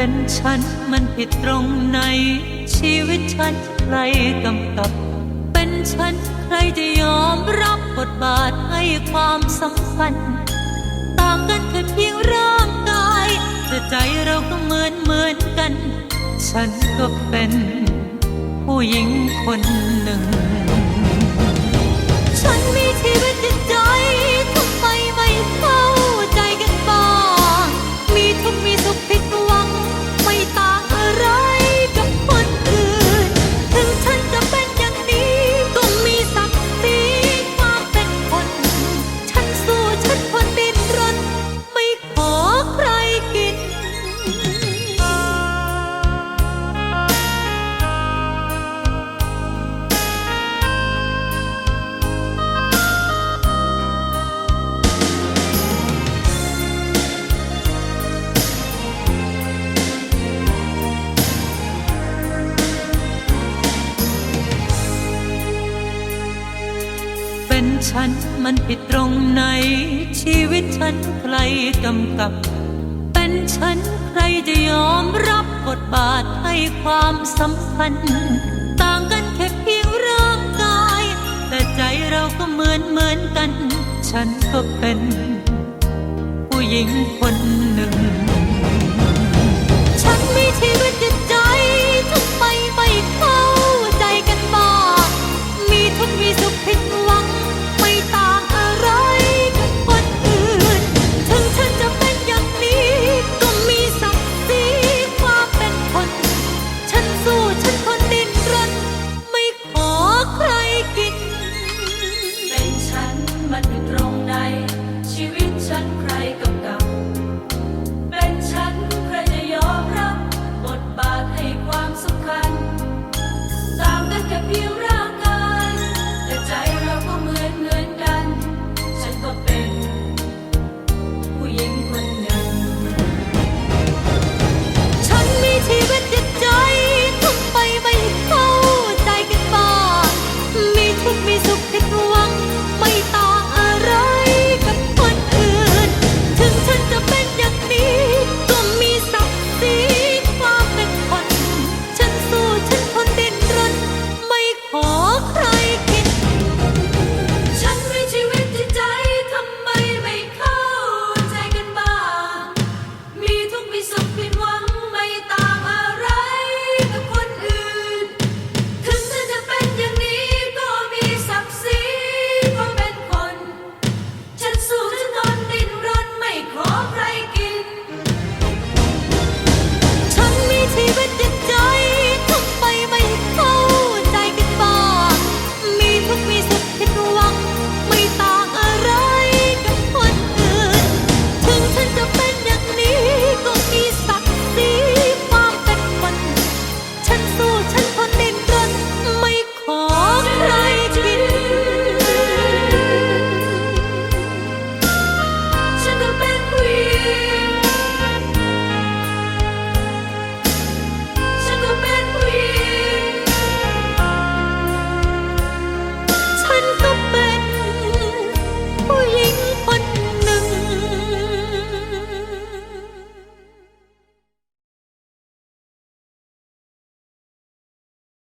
เป็นฉันมันผิดตรงไหน ชีวิตฉันใครกำกับ เป็นฉันใครจะยอมรับบทบาทให้ความสำคัญ ต่างกันแค่เพียงร่างกาย แต่ใจเราก็เหมือนเหมือนกัน ฉันก็เป็น ผู้หญิงคนหนึ่ง ฉันมีชีวิตจิตใจ ฉันมันผิดตรงไหน ชีวิตฉันใครกำกับ เป็นฉันใครจะยอมรับบทบาทให้ความสำคัญ ต่างกันแค่เพียงร่างกาย แต่ใจเราก็เหมือนเหมือนกัน ฉันก็เป็น ผู้หญิงคน หวัง